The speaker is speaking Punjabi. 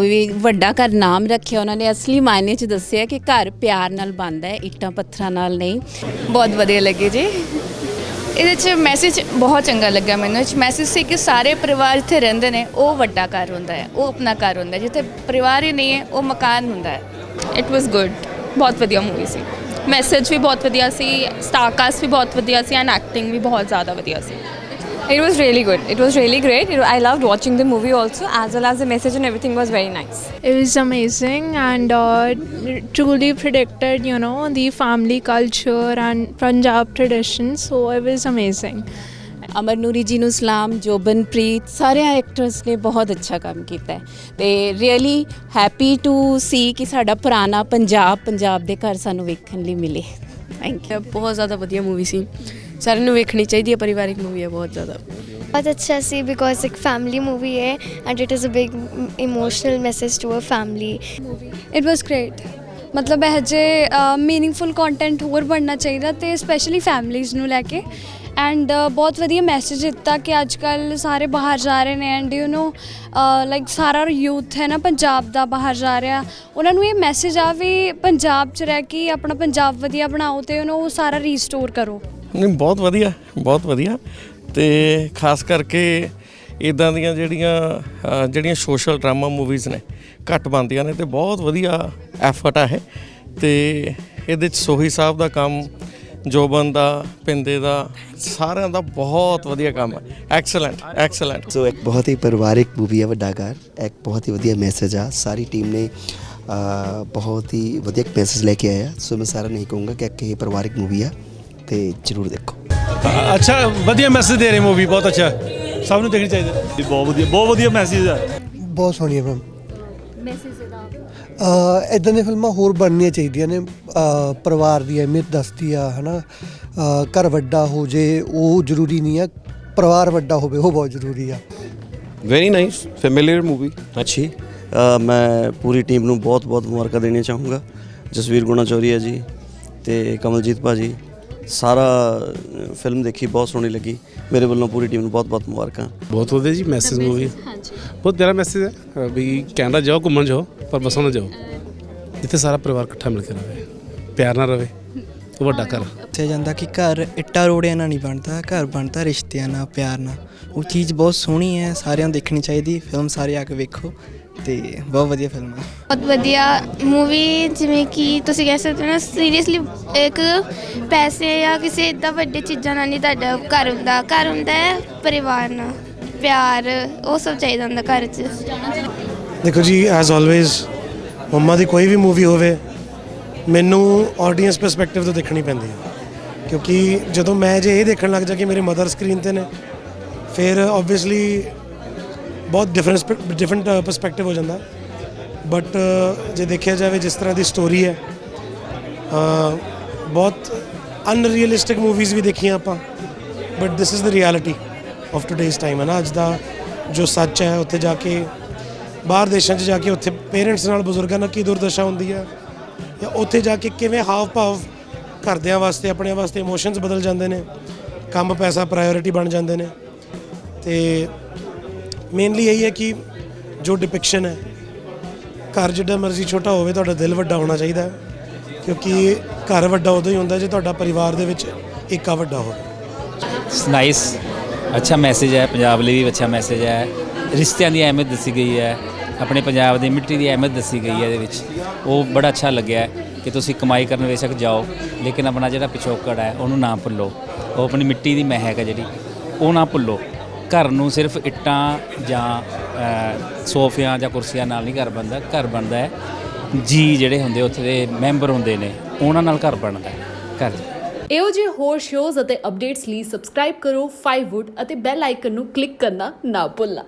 ਵੀ ਵੱਡਾ ਘਰ ਨਾਮ ਰੱਖਿਆ ਉਹਨਾਂ ਨੇ, ਅਸਲੀ ਮਾਇਨੇ 'ਚ ਦੱਸਿਆ ਕਿ ਘਰ ਪਿਆਰ ਨਾਲ ਬਣਦਾ ਹੈ, ਇੱਟਾਂ ਪੱਥਰਾਂ ਨਾਲ ਨਹੀਂ। ਬਹੁਤ ਵਧੀਆ ਲੱਗੇ ਜੀ। ਇਹਦੇ ਚ ਮੈਸੇਜ ਬਹੁਤ ਚੰਗਾ ਲੱਗਾ ਮੈਨੂੰ। ਇਹ 'ਚ ਮੈਸੇਜ ਸੀ ਕਿ ਸਾਰੇ ਪਰਿਵਾਰ ਇੱਥੇ ਰਹਿੰਦੇ ਨੇ, ਉਹ ਵੱਡਾ ਘਰ ਹੁੰਦਾ ਹੈ, ਉਹ ਆਪਣਾ ਘਰ ਹੁੰਦਾ ਹੈ। ਜਿੱਥੇ ਪਰਿਵਾਰ ਹੀ ਨਹੀਂ ਹੈ, ਉਹ ਮਕਾਨ ਹੁੰਦਾ ਹੈ। ਇਟ ਵਾਸ ਗੁੱਡ ਬਹੁਤ ਵਧੀਆ ਮੂਵੀ ਸੀ। ਮੈਸੇਜ ਵੀ ਬਹੁਤ ਵਧੀਆ ਸੀ ਸਟਾਰਕਾਸਟ ਵੀ ਬਹੁਤ ਵਧੀਆ ਸੀ ਐਂਡ ਐਕਟਿੰਗ ਵੀ ਬਹੁਤ ਜ਼ਿਆਦਾ ਵਧੀਆ ਸੀ। It was really good. It was really great. It, I loved watching the movie also, as well as the message and everything was very nice. It was amazing and uh, truly predicted, you know, the family culture and Punjab traditions. So it was amazing. ਅਮਰ ਨੂਰੀ ਜੀ ਨੂੰ ਸਲਾਮ ਜੋਬਨਪ੍ਰੀਤ ਸਾਰੇ ਐਕਟਰਸ ਨੇ ਬਹੁਤ ਅੱਛਾ ਕੰਮ ਕੀਤਾ ਹੈ ਤੇ ਰੀਅਲੀ ਹੈਪੀ ਟੂ ਸੀ ਕਿ ਸਾਡਾ ਪੁਰਾਣਾ ਪੰਜਾਬ ਪੰਜਾਬ ਦੇ ਘਰ ਸਾਨੂੰ ਵੇਖਣ ਲਈ ਮਿਲੇ ਥੈਂਕ ਯੂ ਬਹੁਤ ਜ਼ਿਆਦਾ ਵਧੀਆ ਮੂਵੀ ਸੀ ਸਾਰਿਆਂ ਨੂੰ ਵੇਖਣੀ ਚਾਹੀਦੀ ਹੈ ਪਰਿਵਾਰਿਕ ਮੂਵੀ ਹੈ ਬਹੁਤ ਜ਼ਿਆਦਾ। ਬਹੁਤ ਅੱਛਾ ਸੀ ਬਿਕੋਜ਼ ਇੱਕ ਫੈਮਿਲੀ ਮੂਵੀ ਹੈ and it is a big emotional message to a family it was great ਮਤਲਬ ਇਹ ਜੇ ਮੀਨਿੰਗਫੁਲ ਕੰਟੈਂਟ ਹੋਰ ਬਣਨਾ ਚਾਹੀਦਾ ਤੇ ਸਪੈਸ਼ਲੀ ਫੈਮਲੀਆਂ ਨੂੰ ਲੈ ਕੇ। ਐਂਡ ਬਹੁਤ ਵਧੀਆ ਮੈਸੇਜ ਦਿੱਤਾ ਕਿ ਅੱਜ ਕੱਲ ਸਾਰੇ ਬਾਹਰ ਜਾ ਰਹੇ ਨੇ ਐਂਡ ਯੂ نو ਲਾਈਕ ਸਾਰਾ ਯੂਥ ਹੈ ਨਾ ਪੰਜਾਬ ਦਾ ਬਾਹਰ ਜਾ ਰਿਹਾ। ਉਹਨਾਂ ਨੂੰ ਇਹ ਮੈਸੇਜ ਆ ਵੀ ਪੰਜਾਬ 'ਚ ਰਹਿ ਕੇ ਆਪਣਾ ਪੰਜਾਬ ਵਧੀਆ ਬਣਾਓ ਤੇ ਉਹਨੂੰ ਸਾਰਾ ਰੀਸਟੋਰ ਕਰੋ। ਨਹੀਂ, ਬਹੁਤ ਵਧੀਆ ਬਹੁਤ ਵਧੀਆ। ਤੇ ਖਾਸ ਕਰਕੇ ਇਦਾਂ ਦੀਆਂ ਜਿਹੜੀਆਂ ਜਿਹੜੀਆਂ ਸੋਸ਼ਲ ਡਰਾਮਾ ਮੂਵੀਜ਼ ਨੇ, ਘੱਟ ਬਣਦੀਆਂ ਨੇ ਤੇ ਬਹੁਤ ਵਧੀਆ ਐਫਰਟ ਆ ਇਹ। ਤੇ ਇਹਦੇ ਚ ਸੋਹੀ ਸਾਹਿਬ ਦਾ ਕੰਮ, ਜੋਬਨ ਦਾ, ਪਿੰਦੇ ਦਾ, ਸਾਰਿਆਂ ਦਾ ਬਹੁਤ ਵਧੀਆ ਕੰਮ ਹੈ ਐਕਸਲੈਂਟ ਐਕਸਲੈਂਟ ਸੋ ਇੱਕ ਬਹੁਤ ਹੀ ਪਰਿਵਾਰਿਕ ਮੂਵੀ ਹੈ ਵੱਡਾ ਘਰ। ਇੱਕ ਬਹੁਤ ਹੀ ਵਧੀਆ ਮੈਸੇਜ ਆ। ਸਾਰੀ ਟੀਮ ਨੇ ਬਹੁਤ ਹੀ ਵਧੀਆ ਮੈਸੇਜ ਲੈ ਕੇ ਆਇਆ। ਸੋ ਮੈਂ ਸਾਰਾ ਨਹੀਂ ਕਹੂੰਗਾ ਕਿ ਇੱਕ ਇਹ ਪਰਿਵਾਰਿਕ ਮੂਵੀ ਆ। ਤੇ ਜਰੂਰ ਦੇਖੋ। ਅੱਛਾ ਵਧੀਆ ਮੈਸੇਜ ਦੇ ਰਹੀ ਮੂਵੀ ਬਹੁਤ ਅੱਛਾ। ਸਭ ਨੂੰ ਦੇਖਣੀ ਚਾਹੀਦੀ। ਹੈ ਬਹੁਤ ਵਧੀਆ ਬਹੁਤ ਵਧੀਆ ਮੈਸੇਜ ਹੈ ਬਹੁਤ ਸੋਹਣੀ ਹੈ ਫਿਲਮ ਮੈਸੇਜ ਇਹਦਾ। ਇਦਾਂ ਦੀਆਂ ਫਿਲਮਾਂ ਹੋਰ ਬਣਨੀਆਂ ਚਾਹੀਦੀਆਂ ਨੇ। ਪਰਿਵਾਰ ਦੀ ਅਹਿਮੀਅਤ ਦੱਸਦੀ ਆ ਹਨਾ। ਅਹ ਘਰ ਵੱਡਾ ਹੋ ਜੇ ਉਹ ਜ਼ਰੂਰੀ ਨਹੀਂ ਆ। ਪਰਿਵਾਰ ਵੱਡਾ ਹੋਵੇ ਉਹ ਬਹੁਤ ਜ਼ਰੂਰੀ ਆ। ਵੈਰੀ ਨਾਈਸ ਫੈਮਿਲੀਅਰ ਮੂਵੀ ਅੱਛੀ। ਅ, ਮੈਂ ਪੂਰੀ ਟੀਮ ਨੂੰ ਬਹੁਤ ਬਹੁਤ ਮੁਬਾਰਕਾਂ ਦੇਣੀਆਂ ਚਾਹੂੰਗਾ। ਜਸਵੀਰ ਗੁਣਾ ਚੌਰੀਆ ਜੀ ਤੇ ਕਮਲਜੀਤ ਭਾਜੀ ਸਾਰਾ ਫਿਲਮ ਦੇਖੀ ਬਹੁਤ ਸੋਹਣੀ ਲੱਗੀ। ਮੇਰੇ ਵੱਲੋਂ ਪੂਰੀ ਟੀਮ ਨੂੰ ਬਹੁਤ ਬਹੁਤ ਮੁਬਾਰਕਾਂ। ਬਹੁਤ ਵਧੀਆ ਜੀ ਮੈਸੇਜ ਮੂਵੀ ਬਹੁਤ ਪਿਆਰਾ ਮੈਸੇਜ ਹੈ ਵੀ ਕੈਨੇਡਾ ਜਾਓ ਘੁੰਮਣ ਜਾਓ ਪਰ ਬਸੋਂ ਨਾ ਜਾਓ। ਜਿੱਥੇ ਸਾਰਾ ਪਰਿਵਾਰ ਇਕੱਠਾ ਮਿਲ ਕੇ ਰਹੇ ਪਿਆਰ ਨਾਲ ਰਹੇ ਉਹ ਵੱਡਾ ਘਰ। ਦੱਸਿਆ ਜਾਂਦਾ ਕਿ ਘਰ ਇੱਟਾਂ ਰੋੜਿਆਂ ਨਾਲ ਨਹੀਂ ਬਣਦਾ ਘਰ ਬਣਦਾ ਰਿਸ਼ਤਿਆਂ ਨਾਲ ਪਿਆਰ ਨਾਲ। ਉਹ ਚੀਜ਼ ਬਹੁਤ ਸੋਹਣੀ ਹੈ ਸਾਰਿਆਂ ਨੂੰ ਦੇਖਣੀ ਚਾਹੀਦੀ ਫਿਲਮ ਸਾਰੇ ਆ ਕੇ ਵੇਖੋ। ਤੇ ਬਹੁਤ ਵਧੀਆ ਫਿਲਮ ਹੈ। ਬਹੁਤ ਵਧੀਆ ਮੂਵੀ ਜਿਵੇਂ ਕਿ ਤੁਸੀਂ ਕਹਿ ਸਕਦੇ ਹੋ ਨਾ ਸੀਰੀਅਸਲੀ ਇੱਕ ਪੈਸੇ ਜਾਂ ਕਿਸੇ ਇਦਾਂ ਵੱਡੇ ਚੀਜ਼ਾਂ ਨਾਲ ਨਹੀਂ ਤੁਹਾਡਾ ਘਰ ਹੁੰਦਾ। ਘਰ ਹੁੰਦਾ ਹੈ ਪਰਿਵਾਰ ਨਾਲ। ਪਿਆਰ ਉਹ ਸਭ ਚਾਹੀਦਾ ਹੁੰਦਾ ਘਰ 'ਚ। ਦੇਖੋ ਜੀ ਐਜ਼ ਆਲਵੇਜ਼ ਮੰਮਾ ਦੀ ਕੋਈ ਵੀ ਮੂਵੀ ਹੋਵੇ ਮੈਨੂੰ ਆਡੀਅנס ਪਰਸਪੈਕਟਿਵ ਤੋਂ ਦੇਖਣੀ ਪੈਂਦੀ ਹੈ। ਕਿਉਂਕਿ ਜਦੋਂ ਮੈਂ ਜੇ ਇਹ ਦੇਖਣ ਲੱਗ ਜਾ ਕਿ ਮੇਰੇ ਮਦਰ ਸਕਰੀਨ ਤੇ ਨੇ ਫਿਰ ਆਬਵੀਅਸਲੀ ਬਹੁਤ ਡਿਫਰੈਂਸ ਡਿਫਰੈਂਟ ਪਰਸਪੈਕਟਿਵ ਹੋ ਜਾਂਦਾ। ਬਟ uh, ਜੇ ਦੇਖਿਆ ਜਾਵੇ ਜਿਸ ਤਰ੍ਹਾਂ ਦੀ ਸਟੋਰੀ ਹੈ ਬਹੁਤ ਅਨਰੀਅਲਿਸਟਿਕ ਮੂਵੀਜ਼ ਵੀ ਦੇਖੀਆਂ ਆਪਾਂ। But this is the reality of today's time ਹੈ ਨਾ। ਅੱਜ ਦਾ ਜੋ ਸੱਚ ਹੈ, ਉੱਥੇ ਜਾ ਕੇ, ਬਾਹਰ ਦੇਸ਼ਾਂ 'ਚ ਜਾ ਕੇ ਉੱਥੇ ਪੇਰੈਂਟਸ ਨਾਲ ਬਜ਼ੁਰਗਾਂ ਨਾਲ ਕੀ ਦੁਰਦਸ਼ਾ ਹੁੰਦੀ ਹੈ? ਜਾਂ ਉੱਥੇ ਜਾ ਕੇ ਕਿਵੇਂ ਹਾਵ ਭਾਵ ਘਰਦਿਆਂ ਵਾਸਤੇ, ਆਪਣਿਆਂ ਵਾਸਤੇ ਇਮੋਸ਼ਨਸ ਬਦਲ ਜਾਂਦੇ ਨੇ? ਕੰਮ, ਪੈਸਾ ਪ੍ਰਾਇੋਰਿਟੀ ਬਣ ਜਾਂਦੇ ਨੇ। ਤੇ ਮੇਨਲੀ ਇਹੀ ਹੈ ਕਿ ਜੋ ਡਿਪਿਕਸ਼ਨ ਹੈ, ਘਰ ਜਿੱਡਾ ਮਰਜ਼ੀ ਛੋਟਾ ਹੋਵੇ, ਤੁਹਾਡਾ ਦਿਲ ਵੱਡਾ ਹੋਣਾ ਚਾਹੀਦਾ ਕਿਉਂਕਿ ਘਰ ਵੱਡਾ ਉਦੋਂ ਹੀ ਹੁੰਦਾ ਜੇ ਤੁਹਾਡਾ ਪਰਿਵਾਰ ਦੇ ਵਿੱਚ ਏਕਾ ਵੱਡਾ ਹੋਵੇ। ਨਾਈਸ ਅੱਛਾ ਮੈਸੇਜ ਹੈ, ਪੰਜਾਬ ਲਈ ਵੀ ਅੱਛਾ ਮੈਸੇਜ ਹੈ। ਰਿਸ਼ਤਿਆਂ ਦੀ ਅਹਿਮੀਅਤ ਦੱਸੀ ਗਈ ਹੈ। ਆਪਣੇ ਪੰਜਾਬ ਦੀ ਮਿੱਟੀ ਦੀ ਅਹਿਮੀਅਤ ਦੱਸੀ ਗਈ ਹੈ ਇਹਦੇ ਵਿੱਚ। ਉਹ ਬੜਾ ਅੱਛਾ ਲੱਗਿਆ ਕਿ ਤੁਸੀਂ ਕਮਾਈ ਕਰਨ ਬੇਸ਼ੱਕ ਜਾਓ, ਲੇਕਿਨ ਆਪਣਾ ਜਿਹੜਾ ਪਿਛੋਕੜ ਹੈ, ਉਹਨੂੰ ਨਾ ਭੁੱਲੋ। ਉਹ ਆਪਣੀ ਮਿੱਟੀ ਦੀ ਮਹਿਕ ਹੈ ਜਿਹੜੀ, ਉਹ ਨਾ ਭੁੱਲੋ। ਘਰ ਨੂੰ ਸਿਰਫ ਇੱਟਾਂ ਜਾਂ ਸੋਫਿਆਂ ਜਾਂ ਕੁਰਸੀਆਂ ਨਾਲ ਨਹੀਂ ਘਰ ਬਣਦਾ ਘਰ ਬਣਦਾ ਹੈ। ਜੀ ਜਿਹੜੇ ਹੁੰਦੇ ਉੱਥੇ ਦੇ ਮੈਂਬਰ ਹੁੰਦੇ ਨੇ, ਉਹਨਾਂ ਨਾਲ ਘਰ ਬਣਦਾ ਹੈ, ਘਰ। ਇਹੋ ਜਿਹੇ ਹੋਰ ਸ਼ੋਜ਼ ਅਤੇ ਅਪਡੇਟਸ ਲਈ ਸਬਸਕ੍ਰਾਈਬ ਕਰੋ 5wood ਅਤੇ ਬੈਲ ਆਈਕਨ ਨੂੰ ਕਲਿੱਕ ਕਰਨਾ ਨਾ ਭੁੱਲਣਾ।